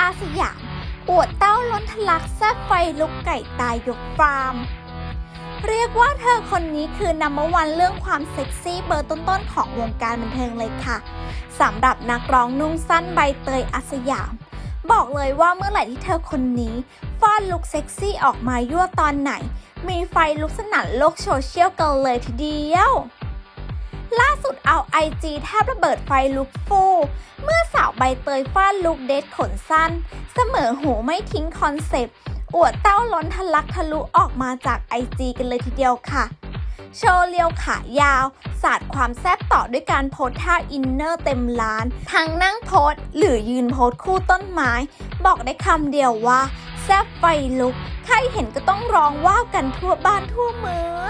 อาสยามอวดเต้าล้นทะลักแซ่บไฟลุกไก่ตายยกฟาร์ม เรียกว่าเธอคนนี้คือนัมเบอร์วันเรื่องความเซ็กซี่เบอร์ต้นๆของวงการบันเทิงเลยค่ะสำหรับนักร้องนุ่งสั้นใบเตยอาสยาม บอกเลยว่าเมื่อไหร่ที่เธอคนนี้ฟาดลุกเซ็กซี่ออกมายั่วตอนไหน มีไฟลุกสนั่นโลกโซเชียลกันเลยทีเดียวล่าสุดเอาไอจีแทบระเบิดไฟลุกฟู เมื่อส ใบเตยฟาดลุกเดทขนสั้น เสมอหูไม่ทิ้งคอนเซปต์ อวดเต้าล้นทะลักทะลุออกมาจากไอจีกันเลยทีเดียวค่ะ โชว์เลียวขายาว สาดความแซ่บต่อด้วยการโพสท่าอินเนอร์เต็มล้าน ทั้งนั่งโพสหรือยืนโพสคู่ต้นไม้ บอกได้คำเดียวว่า แซ่บไฟลุก ใครเห็นก็ต้องร้องว้าวกันทั่วบ้านทั่วเมือง